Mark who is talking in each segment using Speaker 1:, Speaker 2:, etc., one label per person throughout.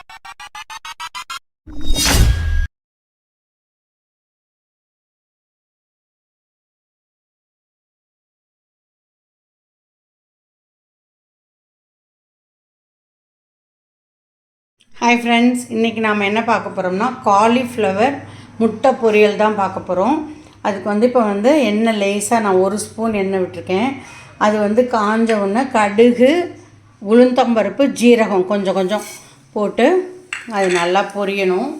Speaker 1: Hi friends இன்றைக்கி நாம் என்ன பார்க்க போகிறோம்னா காலிஃப்ளவர் முட்டை பொரியல் தான் பார்க்க போகிறோம் அதுக்கு வந்து இப்போ வந்து எண்ணெய் லேசாக நான் ஒரு ஸ்பூன் எண்ணெய் விட்டுருக்கேன். அது வந்து காஞ்ச உடனே கடுகு உளுந்தம்பருப்பு ஜீரகம் கொஞ்சம் கொஞ்சம். போட்டு அது நல்லா பொரியணும்.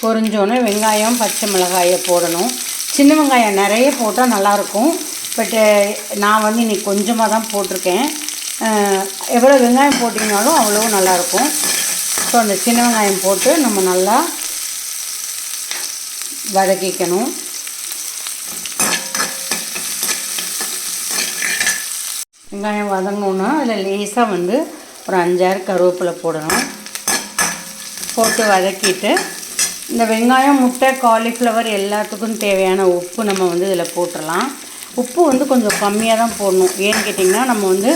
Speaker 1: பொரிஞ்சோன்னே வெங்காயம் பச்சை மிளகாயை போடணும். சின்ன வெங்காயம் நிறைய போட்டால் நல்லாயிருக்கும். பட்டு நான் வந்து இன்றைக்கி கொஞ்சமாக தான் போட்டிருக்கேன் எவ்வளோ வெங்காயம் போட்டிங்கனாலும் அவ்வளோ நல்லாயிருக்கும். ஸோ அந்த சின்ன வெங்காயம் போட்டு நம்ம நல்லா வதக்கிக்கணும். வெங்காயம் வதங்கணுன்னா அதில் லேசாக வந்து ஒரு அஞ்சாறு கருவேப்பிலை போடணும். போட்டு வதக்கிட்டு இந்த வெங்காயம் முட்டை காலிஃப்ளவர் எல்லாத்துக்கும் தேவையான உப்பு நம்ம வந்து இதில் போட்டுடலாம். உப்பு வந்து கொஞ்சம் கம்மியாக தான் போடணும். ஏன்னு கேட்டிங்கன்னா நம்ம வந்து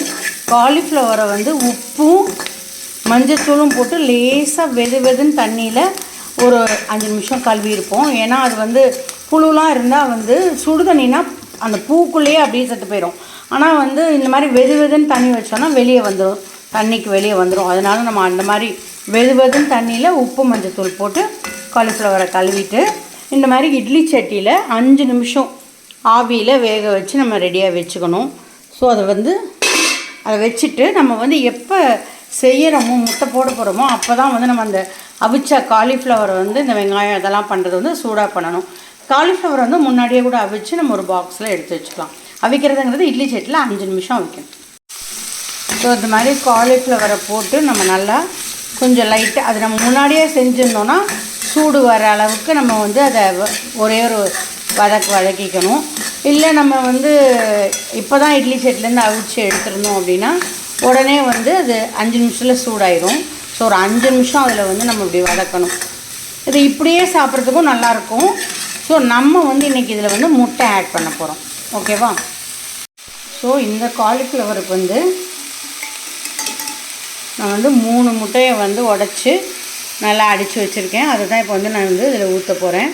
Speaker 1: காலிஃப்ளவரை வந்து உப்பும் மஞ்சத்தூளும் போட்டு லேசாக வெது வெதுன்னு தண்ணியில் ஒரு அஞ்சு நிமிஷம் கழுவி இருப்போம். ஏன்னா அது வந்து புழுலாம் இருந்தால் வந்து சுடு தண்ணினா அந்த பூக்குள்ளேயே அப்படியே செத்து போயிடும் ஆனால் வந்து இந்த மாதிரி வெது வெதுன்னு தண்ணி வச்சோன்னா வெளியே வந்துடும் தண்ணிக்கு வெளியே வந்துடும் அதனால நம்ம அந்த மாதிரி வெது வெதுன்னு தண்ணியில் உப்பு மஞ்சத்தூள் போட்டு காலிஃப்ளவரை கழுவிட்டு இந்த மாதிரி இட்லி சட்டியில் அஞ்சு நிமிஷம் ஆவியில் வேக வச்சு நம்ம ரெடியாக வச்சுக்கணும். ஸோ அதை வந்து அதை வச்சுட்டு நம்ம வந்து எப்போ செய்கிறோமோ முட்டை போட போகிறோமோ அப்போ தான் வந்து நம்ம அந்த அவிச்ச காலிஃப்ளவரை வந்து இந்த வெங்காயம் இதெல்லாம் பண்ணுறது வந்து சூடாக பண்ணணும். காலிஃப்ளவர் வந்து முன்னாடியே கூட அவிச்சு நம்ம ஒரு பாக்ஸில் எடுத்து வச்சுக்கலாம். அவிக்கிறதுங்கிறது இட்லி சட்டியில் அஞ்சு நிமிஷம் அவிக்கணும். ஸோ இந்த மாதிரி காலிஃப்ளவரை போட்டு நம்ம நல்லா கொஞ்சம் லைட்டாக அது நம்ம முன்னாடியே செஞ்சுருந்தோன்னா சூடு வர அளவுக்கு நம்ம வந்து அதை வ- ஒரே ஒரு வதக்க வதக்கிக்கணும் இல்லை நம்ம வந்து இப்போ தான் இட்லி செட்லேருந்து அவிச்சு எடுத்துருந்தோம் அப்படின்னா உடனே வந்து அது அஞ்சு நிமிஷத்தில் சூடாயிரும். ஸோ ஒரு அஞ்சு நிமிஷம் அதில் வந்து நம்ம இப்படி வதக்கணும். இது இப்படியே சாப்பிட்றதுக்கும் நல்லாயிருக்கும். ஸோ நம்ம வந்து இன்றைக்கி இதில் வந்து முட்டை ஆட் பண்ண போகிறோம் ஓகேவா ஸோ இந்த காலிஃப்ளவருக்கு வந்து நான் வந்து மூணு முட்டையை வந்து உடச்சி நல்லா அடித்து வச்சுருக்கேன். அதை தான் இப்போ வந்து நான் வந்து இதில் ஊற்ற போகிறேன்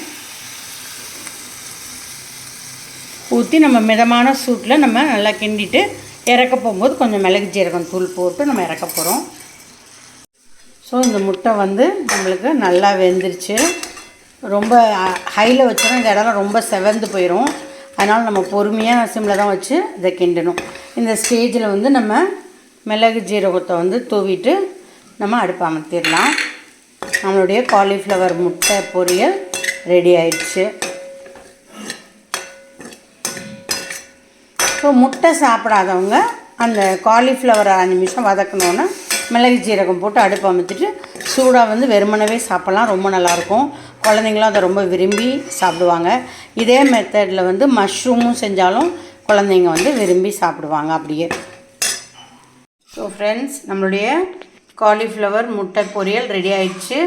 Speaker 1: ஊற்றி நம்ம மிதமான சூட்டில் நம்ம நல்லா கிண்டிட்டு இறக்க போகும்போது கொஞ்சம் மிளகு ஜீரகம் தூள் போட்டு நம்ம இறக்க போகிறோம் ஸோ இந்த முட்டை வந்து நம்மளுக்கு நல்லா வெந்துருச்சு. ரொம்ப ஹையில் வச்சோன்னா இந்த இடம்லாம் ரொம்ப செவந்து போயிடும் அதனால் நம்ம பொறுமையாக சிம்மில் தான் வச்சு இதை கிண்டணும். இந்த ஸ்டேஜில் வந்து நம்ம மிளகு ஜீரகத்தை வந்து தூவிட்டு நம்ம அடுப்பு அமர்த்திடலாம். நம்மளுடைய காலிஃப்ளவர் முட்டை பொரியல் ரெடி ஆயிடுச்சு. ஸோ முட்டை சாப்பிடாதவங்க அந்த காலிஃப்ளவரை அஞ்சு நிமிஷம் வதக்கணுன்னா மிளகு ஜீரகம் போட்டு அடுப்பு அமைத்துட்டு சூடாக வந்து வெறுமனவே சாப்பிட்லாம். ரொம்ப நல்லாயிருக்கும். குழந்தைங்களும் அதை ரொம்ப விரும்பி சாப்பிடுவாங்க. இதே மெத்தடில் வந்து மஷ்ரூமும் செஞ்சாலும் குழந்தைங்க வந்து விரும்பி சாப்பிடுவாங்க அப்படியே. ஸோ ஃப்ரெண்ட்ஸ் நம்மளுடைய காலிஃப்ளவர் முட்டை பொரியல் ரெடி ஆயிடுச்சு.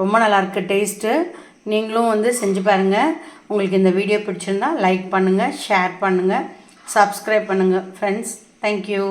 Speaker 1: ரொம்ப நல்லாயிருக்கு டேஸ்ட்டு நீங்களும் வந்து செஞ்சு பாருங்கள் உங்களுக்கு இந்த வீடியோ பிடிச்சிருந்தா லைக் பண்ணுங்கள் ஷேர் பண்ணுங்கள் சப்ஸ்கிரைப் பண்ணுங்கள் ஃப்ரெண்ட்ஸ் தேங்க்யூ